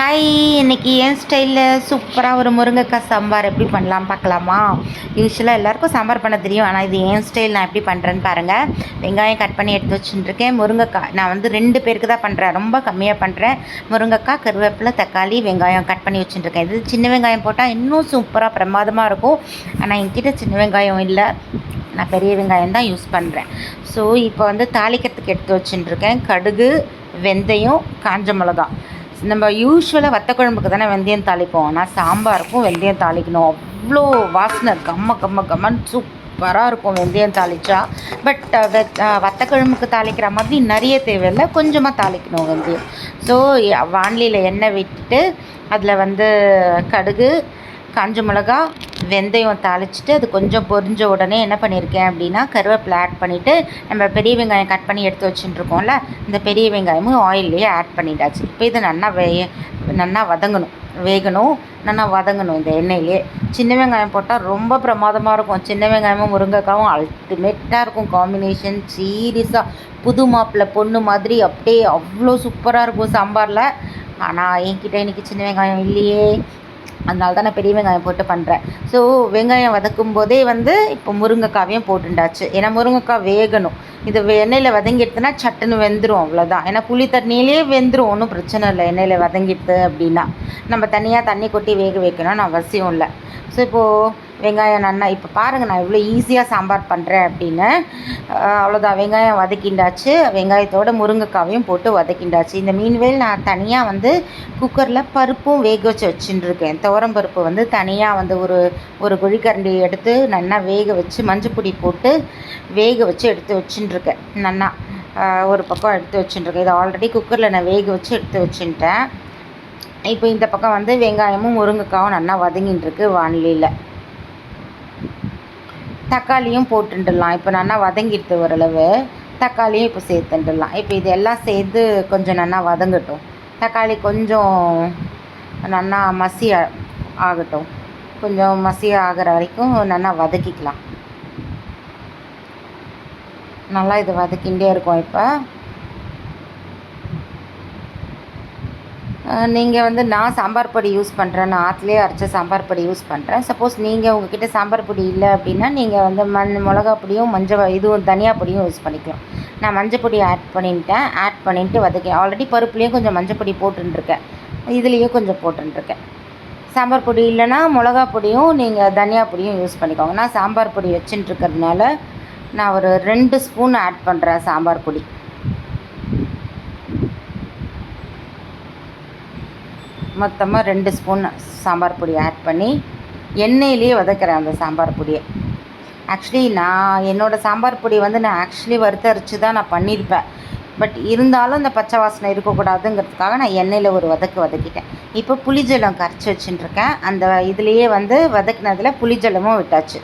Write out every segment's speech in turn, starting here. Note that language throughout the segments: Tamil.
ஹாய் இன்றைக்கி என் ஸ்டைலில் சூப்பராக ஒரு முருங்கைக்காய் சாம்பார் எப்படி பண்ணலாம் பார்க்கலாமா? யூஸ்வலாக எல்லாருக்கும் சாம்பார் பண்ண தெரியும் ஆனால் இது என் ஸ்டைல் நான் எப்படி பண்ணுறேன்னு பாருங்கள் வெங்காயம் கட் பண்ணி எடுத்து வச்சுட்டுருக்கேன். முருங்கைக்காய் நான் வந்து ரெண்டு பேருக்கு தான் பண்ணுறேன் ரொம்ப கம்மியாக பண்ணுறேன் முருங்கைக்காய் கருவேப்பிலை தக்காளி வெங்காயம் கட் பண்ணி வச்சுட்டுருக்கேன். இது சின்ன வெங்காயம் போட்டால் இன்னும் சூப்பராக பிரமாதமாக இருக்கும். ஆனால் என்கிட்ட சின்ன வெங்காயம் இல்லை. நான் பெரிய வெங்காயம் தான் யூஸ் பண்ணுறேன் ஸோ இப்போ வந்து தாளிக்கிறதுக்கு எடுத்து வச்சுட்டுருக்கேன். கடுகு வெந்தயம் காஞ்ச மிளகா நம்ம யூஸ்வலாக வத்த குழம்புக்கு தானே வெந்தயம் தாளிப்போம். ஆனால் சாம்பாருக்கும் வெந்தயம் தாளிக்கணும். அவ்வளோ வாசனை கம்ம கம்ம கம்மன்னு சூப்பராக இருக்கும் வெந்தயம் தாளிச்சா. பட் வத்த குழம்புக்கு தாளிக்கிற மாதிரி நிறைய தேவையில்லை. கொஞ்சமாக தாளிக்கணும் வெந்தயம். ஸோ வாண்லியில் எண்ணெய் விட்டுட்டு அதில் வந்து கடுகு காஞ்ச மிளகா வெந்தயம் தாளிச்சிட்டு அது கொஞ்சம் பொரிஞ்ச உடனே என்ன பண்ணியிருக்கேன் அப்படின்னா கருவேப்பிலை ஆட் பண்ணிவிட்டு நம்ம பெரிய வெங்காயம் கட் பண்ணி எடுத்து வச்சுட்டுருக்கோம்ல இந்த பெரிய வெங்காயமும் ஆயில்லையே ஆட் பண்ணிட்டாச்சு. இப்போ இது நல்லா வே நல்லா வதங்கணும். வேகணும் நல்லா வதங்கணும் இந்த எண்ணெயிலே. சின்ன வெங்காயம் போட்டால் ரொம்ப பிரமாதமாக இருக்கும். சின்ன வெங்காயமும் முருங்கைக்காவும் அல்டிமேட்டாக இருக்கும் காம்பினேஷன் சீரியஸாக புது மாப்பிள்ளை பொண்ணு மாதிரி அப்படியே அவ்வளோ சூப்பராக இருக்கும் சாம்பாரில். ஆனால் என்கிட்ட இன்றைக்கி சின்ன வெங்காயம் இல்லையே. அதனால தான் நான் பெரிய வெங்காயம் போட்டு பண்ணுறேன் ஸோ வெங்காயம் வதக்கும் போதே வந்து இப்போ முருங்கைக்காவையும் போட்டுண்டாச்சு. ஏன்னா முருங்கைக்காய் வேகணும். இது எண்ணெயில் வதங்கிடுதுன்னா சட்டுன்னு வெந்துடும் அவ்வளோதான் ஏன்னா புளி தண்ணியிலே வெந்துடும் ஒன்றும் பிரச்சனை இல்லை எண்ணெயில் வதங்கிடுது அப்படின்னா. நம்ம தனியாக தண்ணி கொட்டி வேக வைக்கணும்னு அவசியம் இல்லை. ஸோ இப்போது வெங்காயம் நன்னா இப்போ பாருங்கள் நான் இவ்வளோ ஈஸியாக சாம்பார் பண்ணுறேன் அப்படின்னு அவ்வளோதான் வெங்காயம் வதக்கிண்டாச்சு. வெங்காயத்தோட முருங்கைக்காவையும் போட்டு வதக்கிண்டாச்சு. இந்த மீன்வேல் நான் தனியாக வந்து குக்கரில் பருப்பும் வேக வச்சு வச்சுட்டுருக்கேன் துவரம் பருப்பு வந்து தனியாக வந்து ஒரு ஒரு குழிக்கரண்டி எடுத்து நல்லா வேக வச்சு மஞ்சப்பொடி போட்டு வேக வச்சு எடுத்து வச்சுட்டுருக்கேன் நல்லா ஒரு பக்கம் எடுத்து வச்சுட்டுருக்கேன் இதை ஆல்ரெடி குக்கரில் நான் வேக வச்சு எடுத்து வச்சுட்டேன். இப்போ இந்த பக்கம் வந்து வெங்காயமும் முருங்கைக்காவும் நல்லா வதங்கின்னு இருக்கு வானிலையில். தக்காளியும் போட்டுடலாம் இப்போ நல்லா வதங்கிடுது ஓரளவு. தக்காளியும் இப்போ சேர்த்துட்டுலாம் இப்போ இது எல்லாம் சேர்த்து கொஞ்சம் நல்லா வதங்கட்டும். தக்காளி கொஞ்சம் நல்லா மசி ஆகட்டும். கொஞ்சம் மசி ஆகிற வரைக்கும் நல்லா வதக்கிக்கலாம். நல்லா இது வதக்கிண்டே இருக்கும் இப்போ. நீங்கள் வந்து நான் சாம்பார் பொடி யூஸ் பண்ணுறேன் நான் ஆற்றுலேயே அரைச்ச சாம்பார் பொடி யூஸ் பண்ணுறேன் சப்போஸ் நீங்கள் உங்ககிட்ட சாம்பார் பொடி இல்லை அப்படின்னா நீங்கள் வந்து மண் மிளகா பொடியும் மஞ்சள் இதுவும் தனியா பொடியும் யூஸ் பண்ணிக்கலாம். நான் மஞ்சள் பொடி ஆட் பண்ணிட்டேன். ஆட் பண்ணிவிட்டு வதக்கேன் ஆல்ரெடி பருப்புலேயும் கொஞ்சம் மஞ்சள் பொடி போட்டுருக்கேன் இதுலேயும் கொஞ்சம் போட்டுருக்கேன் சாம்பார் பொடி இல்லைன்னா மிளகா பொடியும் நீங்கள் தனியா பொடியும் யூஸ் பண்ணிக்கோங்க. நான் சாம்பார் பொடி வச்சுட்டு இருக்கிறதுனால நான் ஒரு ரெண்டு ஸ்பூன் ஆட் பண்ணுறேன் சாம்பார் பொடி. மொத்தமாக ரெண்டு ஸ்பூன் சாம்பார் பொடி ஆட் பண்ணி எண்ணெயிலேயே வதக்கிறேன் அந்த சாம்பார் பொடியை. ஆக்சுவலி நான் என்னோடய சாம்பார் பொடி வந்து நான் ஆக்சுவலி வறுத்தரைச்சி தான் நான் பண்ணியிருப்பேன். பட் இருந்தாலும் அந்த பச்சை வாசனை இருக்கக்கூடாதுங்கிறதுக்காக நான் எண்ணெயில் ஒரு வதக்கு வதக்கிட்டேன். இப்போ புளிஜலம் கரைச்சி வச்சுட்டுருக்கேன். அந்த இதுலேயே வந்து வதக்கினதில் புளிஜலமும் விட்டாச்சு.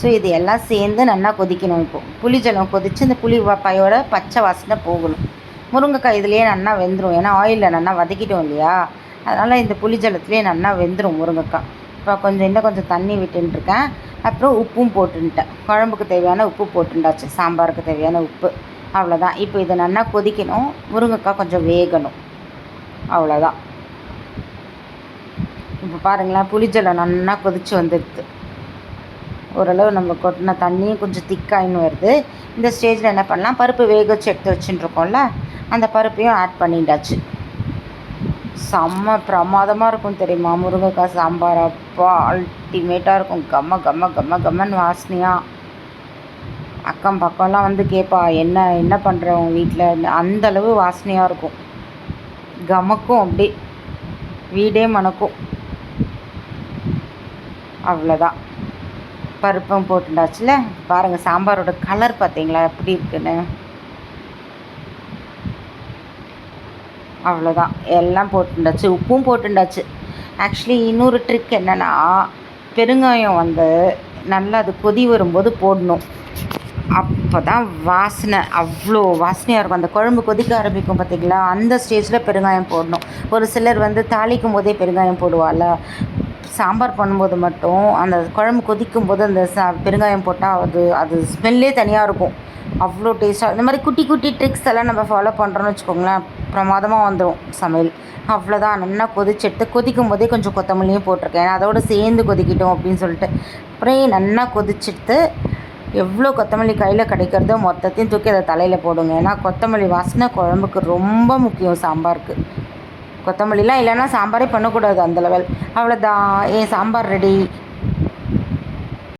ஸோ இது எல்லாம் சேர்ந்து நல்லா கொதிக்கணும் இப்போது புளிஜலம் கொதித்து இந்த புளி பாயோட பச்சை வாசனை போகணும். முருங்கைக்காய் இதுலேயே நல்லா வெந்துடும் ஏன்னா ஆயிலில் நல்லா வதக்கிட்டோம் இல்லையா? அதனால் இந்த புளி ஜலத்துலேயே நல்லா வெந்துடும் முருங்கைக்காய். இப்போ கொஞ்சம் இன்னும் கொஞ்சம் தண்ணி விட்டுருக்கேன் அப்புறம் உப்பும் போட்டுன்ட்டேன். குழம்புக்கு தேவையான உப்பு போட்டுண்டாச்சு. சாம்பாருக்கு தேவையான உப்பு. அவ்வளோதான் இப்போ இதை நல்லா கொதிக்கணும். முருங்கைக்காய் கொஞ்சம் வேகணும். அவ்வளோதான் இப்போ பாருங்களேன் புளிஜலம் நல்லா கொதித்து வந்துடுது. ஓரளவு நம்ம கொட்டின தண்ணியும் கொஞ்சம் திக்காயின்னு வருது. இந்த ஸ்டேஜில் என்ன பண்ணலாம்? பருப்பு வேக வச்சு எடுத்து வச்சுட்டுருக்கோம்ல அந்த பருப்பையும் ஆட் பண்ணிட்டாச்சு. செம்ம பிரமாதமாக இருக்கும் தெரியுமா? முருங்கைக்காய் சாம்பார் அப்பா அல்டிமேட்டாக இருக்கும். கம்ம கம்ம கம்ம கம்மன் வாசனையாக அக்கம் பக்கம்லாம் வந்து கேட்பா என்ன என்ன பண்ணுற வீட்டில் அந்தளவு வாசனையாக இருக்கும். கமக்கும் அப்படி வீடே மணக்கும். அவ்வளோதான் பருப்பும் போட்டுண்டாச்சுல பாருங்கள் சாம்பாரோட கலர் பார்த்தீங்களா? எப்படி இருக்குன்னு? அவ்வளோதான் எல்லாம் போட்டுண்டாச்சு உப்பும் போட்டுண்டாச்சு. ஆக்சுவலி இன்னொரு ட்ரிக் என்னென்னா பெருங்காயம் வந்து நல்லா அது கொதி வரும்போது போடணும். அப்போ தான் வாசனை அவ்வளோ வாசனையாக இருக்கும். அந்த குழம்பு கொதிக்க ஆரம்பிக்கும் பார்த்திங்களா அந்த ஸ்டேஜில் பெருங்காயம் போடணும். ஒரு சிலர் வந்து தாளிக்கும் போதே பெருங்காயம் போடுவாள் சாம்பார் பண்ணும்போது மட்டும் அந்த குழம்பு கொதிக்கும் போது அந்த சா பெருங்காயம் போட்டால் அது அது ஸ்மெல்லே தனியாக இருக்கும். அவ்வளோ டேஸ்ட்டாக இந்த மாதிரி குட்டி குட்டி ட்ரிக்ஸ் எல்லாம் நம்ம ஃபாலோ பண்ணுறோன்னு வச்சுக்கோங்களேன் பிரமாதமாக வந்துடும் சமையல். அவ்வளோதான் நல்லா கொதிச்செடுத்து கொதிக்கும் போதே கொஞ்சம் கொத்தமல்லியும் போட்டிருக்கேன். அதோடு சேர்ந்து கொதிக்கிட்டோம் அப்படின்னு சொல்லிட்டு. அப்புறம் நல்லா கொதிச்சுட்டு எவ்வளோ கொத்தமல்லி கையில் கிடைக்கிறதோ மொத்தத்தையும் தூக்கி அதை தலையில் போடுங்க. ஏன்னா கொத்தமல்லி வாசனை குழம்புக்கு ரொம்ப முக்கியம். சாம்பாருக்கு. கொத்தமல்லிலாம் இல்லைன்னா சாம்பாரே பண்ணக்கூடாது அந்த லெவல் அவ்வளோதான் என் சாம்பார் ரெடி